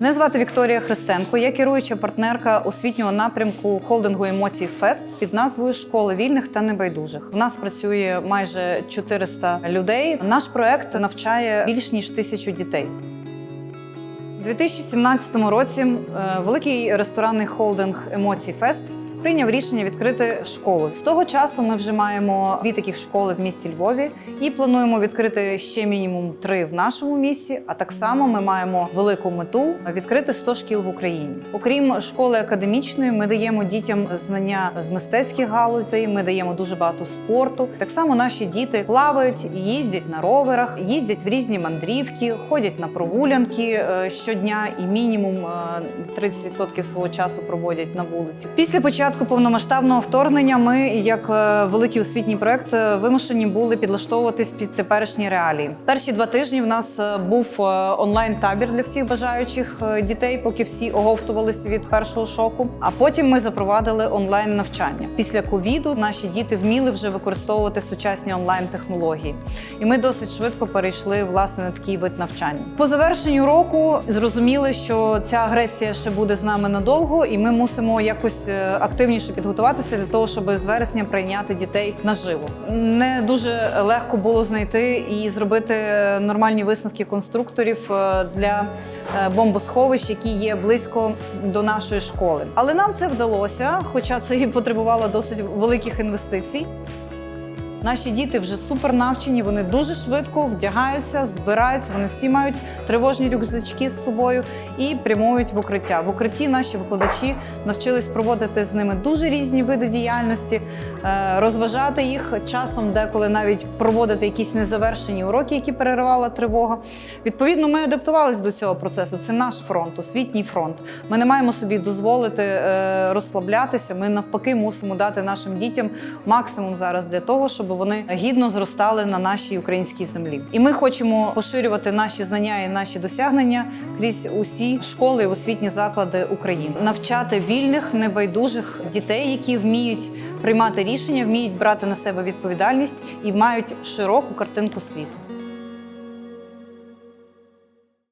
Мене звати Вікторія Христенко. Я керуюча партнерка освітнього напрямку холдингу емоцій Фест під назвою Школи вільних та небайдужих. У нас працює майже 400 людей. Наш проект навчає більш ніж тисячу дітей. У 2017 році е, великий ресторанний холдинг Емоцій Фест прийняв рішення відкрити школу. З того часу ми вже маємо дві таких школи в місті Львові і плануємо відкрити ще мінімум три в нашому місті. А так само ми маємо велику мету відкрити 100 шкіл в Україні. Окрім школи академічної, ми даємо дітям знання з мистецьких галузей. Ми даємо дуже багато спорту. Так само наші діти плавають, їздять на роверах, їздять в різні мандрівки, ходять на прогулянки е, щодня, і мінімум е, 30% свого часу проводять на вулиці. Після початку повномасштабного вторгнення ми, як е, великий освітній проект, е, вимушені були підлаштовуватись під теперішні реалії. Перші два тижні в нас е, був онлайн-табір для всіх бажаючих дітей, поки всі оговтувалися від першого шоку. А потім ми запровадили онлайн навчання. Після ковіду наші діти вміли вже використовувати сучасні онлайн технології, і ми досить швидко перейшли власне на такий вид навчання. По завершенню року зрозуміли, що ця агресія ще буде з нами надовго, і ми мусимо якось е, активніше підготуватися для того, щоб з вересня прийняти дітей наживо. Не дуже легко було знайти і зробити нормальні висновки конструкторів е, для е, бомбосховищ, які є близько до нашої школи. Але нам це вдалося, хоча це і потребувало досить великих інвестицій. Наші діти вже супер навчені, вони дуже швидко вдягаються, збираються. Вони всі мають тривожні рюкзачки з собою і прямують в укриття. В укритті наші викладачі навчились проводити з ними дуже різні види діяльності, е, розважати їх часом, деколи навіть проводити якісь незавершені уроки, які переривала тривога. Відповідно, ми адаптувалися до цього процесу. Це наш фронт, освітній фронт. Ми не маємо собі дозволити е, розслаблятися. Ми навпаки мусимо дати нашим дітям максимум зараз для того, щоб вони гідно зростали на нашій українській землі. І ми хочемо поширювати наші знання і наші досягнення крізь усі школи і освітні заклади України, навчати вільних, небайдужих дітей, які вміють приймати рішення, вміють брати на себе відповідальність і мають широку картинку світу.